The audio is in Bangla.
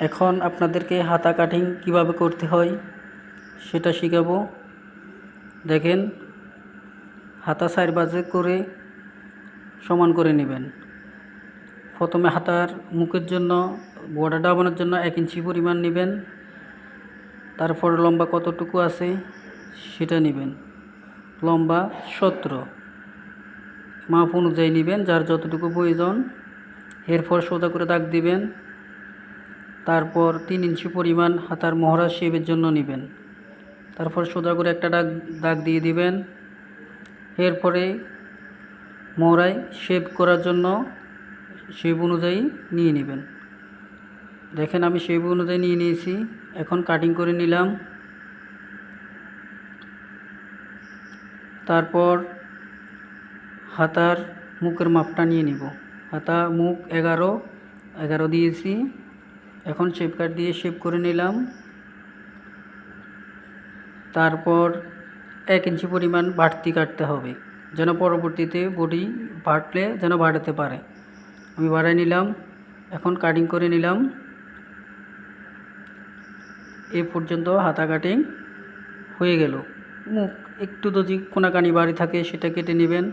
এখন আপনাদেরকে হাতা কাটিং কীভাবে করতে হয় সেটা শেখাবো। দেখেন, হাতা সাইড বাজে করে সমান করে নেবেন। প্রথমে হাতার মুখের জন্য বর্ডার ডাবানোর জন্য এক ইঞ্চি পরিমাণ নেবেন। তারপর লম্বা কতটুকু আছে সেটা নেবেন। লম্বা সতেরো। মাপ অনুযায়ী নেবেন, যার যতটুকু প্রয়োজন। এরপর সোজা করে দাগ দিবেন। তারপর তিন ইঞ্চি পরিমাণ হাতার মহড়া শেপের জন্য নেবেন। তারপর সোজা করে একটা দাগ দাগ দিয়ে দিবেন। এরপরে মহড়ায় শেপ করার জন্য শেপ অনুযায়ী নিয়ে নেবেন। দেখেন আমি শেপ অনুযায়ী নিয়ে নিয়েছি। এখন কাটিং করে নিলাম। তারপর হাতার মুখের মাপটা নিয়ে নিব। হাতা, মুখ এগারো এগারো দিয়েছি। এখন শেপ কাট দিয়ে শেপ করে নিলাম। তারপর এক ইঞ্চি পরিমাণ বাড়তি কাটতে হবে, যেন পরবর্তীতে বডি বাড়লে যেন বাড়াতে পারে। আমি বাড়াই নিলাম, এখন কাটিং করে নিলাম। এ পর্যন্ত হাতা কাটিং হয়ে গেল। মুখ একটু যদি কোনাকানি বাড়ি থাকে সেটা কেটে নেবেন।